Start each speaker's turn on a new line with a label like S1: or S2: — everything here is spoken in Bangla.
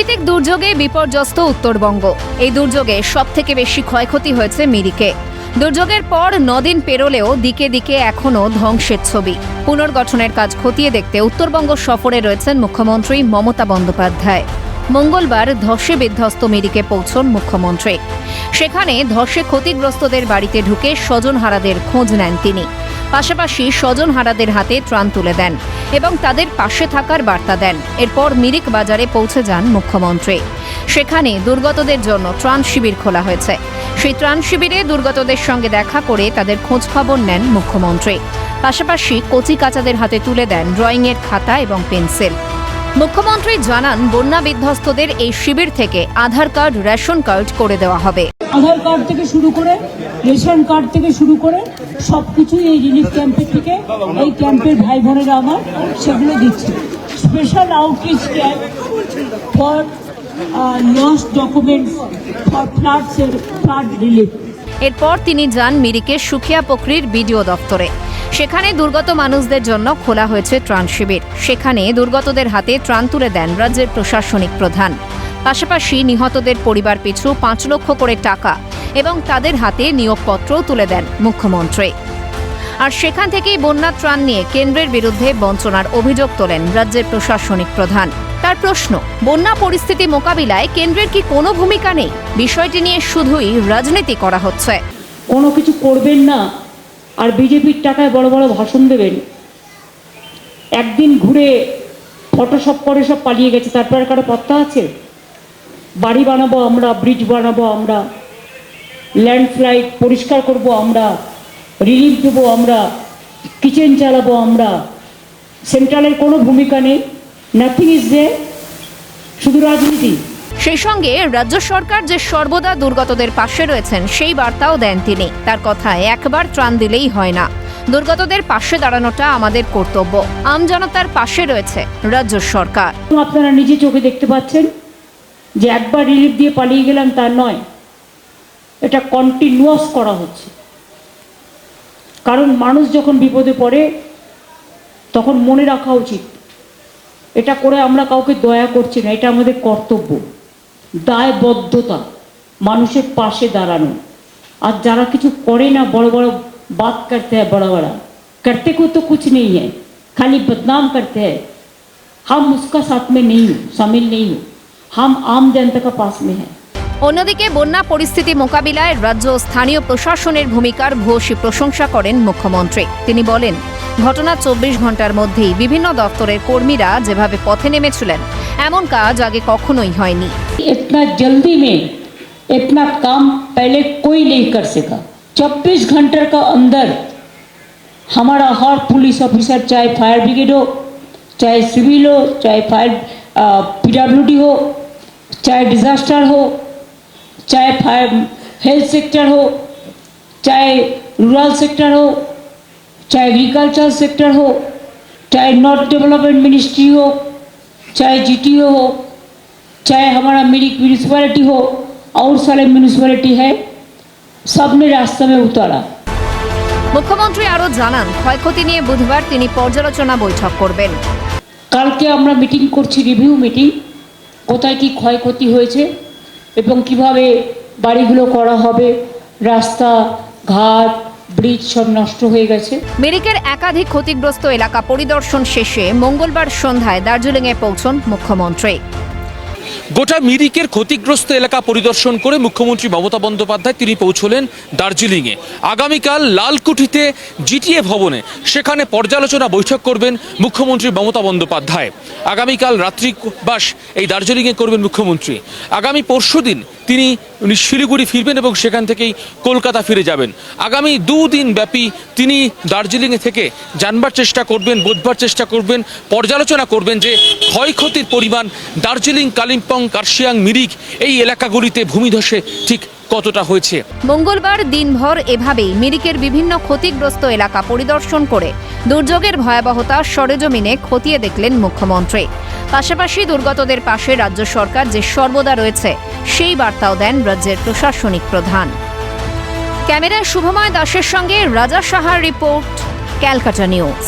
S1: প্রাকৃতিক দুর্যোগে বিপর্যস্ত উত্তরবঙ্গ। এই দুর্যোগে সব থেকে বেশি ক্ষয়ক্ষতি হয়েছে মিরিকে। দুর্যোগের পর নদিন পেরোলেও দিকে দিকে এখনও ধ্বংসের ছবি। পুনর্গঠনের কাজ খতিয়ে দেখতে উত্তরবঙ্গ সফরে রয়েছেন মুখ্যমন্ত্রী মমতা বন্দ্যোপাধ্যায়। মঙ্গলবার ধসে বিধ্বস্ত মিরিকে পৌঁছন মুখ্যমন্ত্রী। সেখানে ধসে ক্ষতিগ্রস্তদের বাড়িতে ঢুকে স্বজনহারাদের খোঁজ নেন তিনি। পাশাপাশি স্বজনহারাদের হাতে ত্রাণ তুলে দেন। এবং তাদের পাশে থাকার বার্তা দেন। এরপর মিরিক বাজারে পৌঁছে যান মুখ্যমন্ত্রী। সেখানে দুর্গতদের জন্য ত্রাণ শিবির খোলা হয়েছে। সেই ত্রাণ শিবিরে দুর্গতদের সঙ্গে দেখা করে তাদের খোঁজ খবর নেন মুখ্যমন্ত্রী। পাশাপাশি কচি কাচাদের হাতে তুলে দেন ড্রয়িংয়ের খাতা এবং পেন্সিল। মুখ্যমন্ত্রী জানান, বন্যা বিধ্বস্তদের এই শিবির থেকে আধার কার্ড, রেশন কার্ড করে দেওয়া হবে।
S2: আধার কার্ড থেকে শুরু করে রেশন কার্ড থেকে শুরু করে সব কিছুই এই রিলিফ ক্যাম্পের থেকে, এই ক্যাম্পের ভাই বোনেরা আমার সেগুলো দিচ্ছে। Special outreach camp for lost documents for floods flood relief
S1: এরপর তিনি যান মিরিকের সুখিয়া পকরির বিডিও দপ্তরে সেখানে দুর্গত মানুষদের জন্য খোলা হয়েছে ত্রাণ শিবির। সেখানে দুর্গতদের হাতে ত্রাণ তুলে দেন রাজ্যের প্রশাসনিক প্রধান। পাশাপাশি নিহতদের পরিবার পিছু পাঁচ লক্ষ করে টাকা এবং তাদের হাতে নিয়োগপত্রও তুলে দেন মুখ্যমন্ত্রী। আর সেখান থেকেই বন্যা ত্রাণ নিয়ে কেন্দ্রের বিরুদ্ধে বঞ্চনার অভিযোগ তোলেন রাজ্যের প্রশাসনিক প্রধান। তার প্রশ্ন, বন্যা পরিস্থিতি মোকাবিলায় কেন্দ্রের কি কোনো ভূমিকা নেই? বিষয়টি নিয়ে শুধুই রাজনীতি করা হচ্ছে।
S2: কোনো কিছু করবেন না, আর বিজেপির টাকায় বড় বড় ভাষণ দেবেন। একদিন ঘুরে ফটোশপ করে সব পালিয়ে গেছে, তারপরে কারও পত্তা আছে? বাড়ি বানাবো আমরা ব্রিজ বানাবো আমরা ল্যান্ডস্লাইড পরিষ্কার করব আমরা রিলিফ দেবো আমরা কিচেন চালাবো আমরা। সেন্ট্রালের কোনো ভূমিকা নেই। নাথিং ইজ দে শুধু রাজনীতি।
S1: সেই সঙ্গে রাজ্য সরকার যে সর্বদা দুর্গতদের পাশে রয়েছেন সেই বার্তাও দেন তিনি। তার কথায় একবার ত্রাণ দিলেই হয় না। দুর্গতদের পাশে দাঁড়ানোটা আমাদের কর্তব্য। আমজনতার পাশে রয়েছে রাজ্য সরকার।
S2: আপনারা নিজে চোখে দেখতে পাচ্ছেন। যে একবার রিলিফ দিয়ে পালিয়ে গেলাম তা নয় এটা কন্টিনিউয়াস করা হচ্ছে কারণ মানুষ যখন বিপদে পড়ে তখন মনে রাখা উচিত এটা করে আমরা কাউকে দয়া করছি না এটা আমাদের কর্তব্য দায়বদ্ধতা মানুষের পাশে দাঁড়ানো আর যারা কিছু করে না বড় বড় বাত করতে হয় বড় বড় करते को तो कुछ नहीं है खाली बदनाम करते हैं हम उसका साथ में नहीं हूँ शामिल नहीं हूँ हम आम जनता का पास में हैं
S1: অন্যদিকে বন্যা পরিস্থিতি মোকাবিলায় রাজ্য ও স্থানীয় প্রশাসনের ভূমিকার ভূয়সী প্রশংসা করেন মুখ্যমন্ত্রী তিনি বলেন ঘটনা চব্বিশ ঘন্টার মধ্যেই বিভিন্ন দপ্তরের কর্মীরা যেভাবে পথে নেমেছিলেন এমন কাজ আগে কখনোই হয়নি
S2: इतना जल्दी में इतना काम पहले कोई नहीं कर सका 24 घंटे का अंदर हमारा हर पुलिस ऑफिसर चाहे फायर ब्रिगेड हो चाहे सिविल हो चाहे फायर पीडब्ल्यूडी हो चाहे डिजास्टर हो चाहे फायर हेल्थ सेक्टर हो चाहे रूरल सेक्टर हो चाहे एग्रीकल्चर सेक्टर हो चाहे नॉर्थ डेवलपमेंट मिनिस्ट्री हो चाहे जीटीओ हो चाहे हमारा मिरिक म्यूनिसपैलिटी हो और सारे म्यूनिसपैलिटी है सब ने रास्ते में उतारा
S1: মুখ্যমন্ত্রী আরও জানান ক্ষয়ক্ষতি নিয়ে বুধবার তিনি পর্যালোচনা বৈঠক করবেন
S2: কালকে আমরা মিটিং করছি রিভিউ মিটিং কোথায় কি ক্ষয়ক্ষতি হয়েছে এবং কীভাবে বাড়িগুলো করা হবে, রাস্তা, ঘাট ব্রিজ সব নষ্ট হয়ে গেছে।
S1: মেরিকের একাধিক ক্ষতিগ্রস্ত এলাকা পরিদর্শন শেষে মঙ্গলবার সন্ধ্যায় দার্জিলিংয়ে পৌঁছন মুখ্যমন্ত্রী।
S3: গোটা মিরিকের ক্ষতিগ্রস্ত এলাকা পরিদর্শন করে মুখ্যমন্ত্রী মমতা বন্দ্যোপাধ্যায় তিনি পৌঁছলেন দার্জিলিংয়ে। আগামীকাল লালকুঠিতে জিটিএ ভবনে সেখানে পর্যালোচনা বৈঠক করবেন মুখ্যমন্ত্রী মমতা বন্দ্যোপাধ্যায়। আগামীকাল রাত্রিবাস এই দার্জিলিংয়ে করবেন মুখ্যমন্ত্রী। আগামী পরশুদিন তিনি শিলিগুড়ি ফিরবেন এবং সেখান থেকেই কলকাতা ফিরে যাবেন। আগামী দুদিন ব্যাপী তিনি দার্জিলিংয়ে থেকে জানবার চেষ্টা করবেন, বোঝবার চেষ্টা করবেন, পর্যালোচনা করবেন যে ক্ষয়ক্ষতির পরিমাণ দার্জিলিং কালিম্পং কার্শিয়াং মিরিক এই এলাকাগুলিতে ভূমিধসে ঠিক কতটা হয়েছে?
S1: মঙ্গলবার দিনভর এভাবেই মিরিকের বিভিন্ন ক্ষতিগ্রস্ত এলাকা পরিদর্শন করে দুর্যোগের ভয়াবহতা সরেজমিনে খতিয়ে দেখলেন মুখ্যমন্ত্রী। পাশাপাশি দুর্গতদের পাশে রাজ্য সরকার যে সর্বদা রয়েছে, সেই বার্তাও দেন রাজ্যের প্রশাসনিক প্রধান। ক্যামেরায় শুভময় দাসের সঙ্গে রাজা সাহার রিপোর্ট, ক্যালকাটা নিউজ।